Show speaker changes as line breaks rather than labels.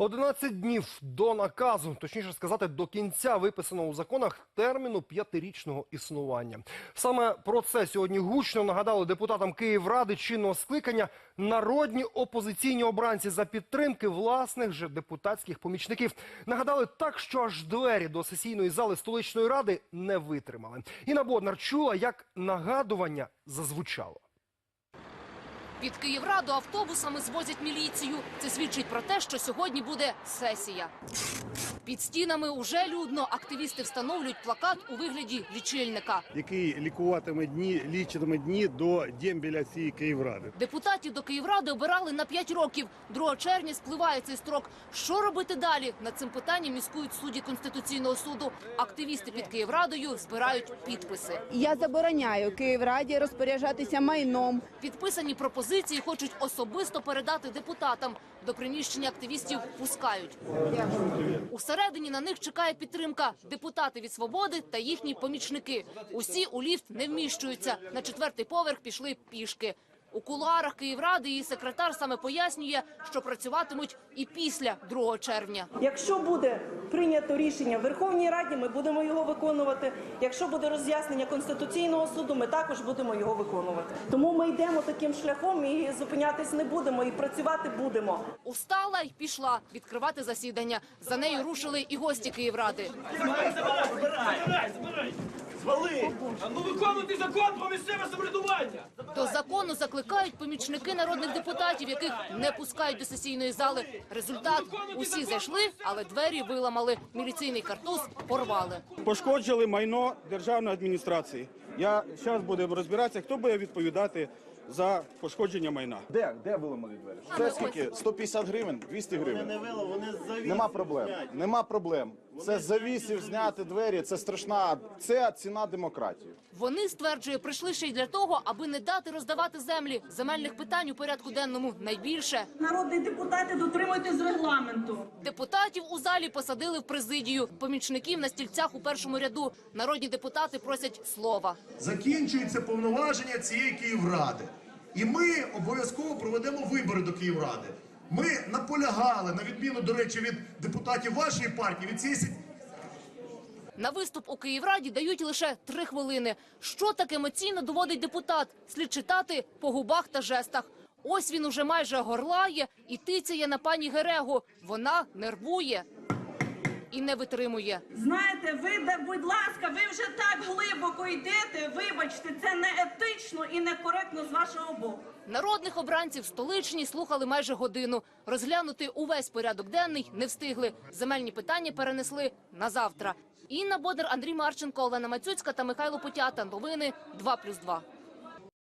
11 днів до наказу, точніше сказати, до кінця виписаного у законах терміну п'ятирічного існування. Саме про це сьогодні гучно нагадали депутатам Київради чинного скликання народні опозиційні обранці за підтримки власних же депутатських помічників. Нагадали так, що аж двері до сесійної зали столичної ради не витримали. Інна Боднар чула, як нагадування зазвучало.
Під Київраду автобусами звозять міліцію. Це свідчить про те, що сьогодні буде сесія. Під стінами уже людно. Активісти встановлюють плакат у вигляді лічильника.
який лікуватиме дні, лічитиме дні до дембеля цієї Київради.
Депутатів до Київради обирали на 5 років. 2 червня спливає цей строк. Що робити далі? Над цим питанням міскують судді Конституційного суду. Активісти під Київрадою збирають підписи.
Я забороняю Київраді розпоряджатися майном.
Підписані пропозиції хочуть особисто передати депутатам. До приміщення активістів пускають. Усередині на них чекає підтримка. Депутати від свободи та їхні помічники. Усі у ліфт не вміщуються. На четвертий поверх пішли пішки. У кулуарах Київради її секретар саме пояснює, що працюватимуть і після 2 червня.
Якщо буде прийнято рішення в Верховній Раді, ми будемо його виконувати. Якщо буде роз'яснення Конституційного суду, ми також будемо його виконувати. Тому ми йдемо таким шляхом і зупинятись не будемо, і працювати будемо.
Устала й пішла відкривати засідання. За нею рушили і гості Київради.
Звали! А ну виконуйте закон про місцеве самоврядування!
До закону закликають помічники народних депутатів, яких не пускають до сесійної зали. Результат усі зайшли, але двері виламали. Міліційний картуз порвали.
Пошкоджили майно державної адміністрації. Я зараз будемо розбиратися, хто буде відповідати за пошкодження майна.
Де? Де виламали двері? Це скільки? 150 гривень? 200 гривень? Нема проблем. Нема проблем. Це з завісів зняти двері, це страшна, це ціна демократії.
Вони стверджує, прийшли ще й для того, аби не дати роздавати землі. Земельних питань у порядку денному найбільше.
Народні депутати дотримуйтесь регламенту.
Депутатів у залі посадили в президію. Помічників на стільцях у першому ряду. Народні депутати просять слова.
закінчуються повноваження цієї Київради. І ми обов'язково проведемо вибори до Київради. Ми наполягали, на відміну, до речі, від депутатів вашої партії, від цієї
На виступ у Київраді дають лише три хвилини. Що так емоційно доводить депутат? Слід читати по губах та жестах. Ось він уже майже горлає і тицяє на пані Герегу. Вона нервує і не витримує.
Знаєте, ви, будь ласка, ви вже так глибоко йдете. Вибачте, це не етично і некоректно з вашого боку.
Народних обранців столичні слухали майже годину. Розглянути увесь порядок денний не встигли. Земельні питання перенесли на завтра. Інна Бодер, Андрій Марченко, Олена Мацюцька та Михайло Путята. Новини 2+,2.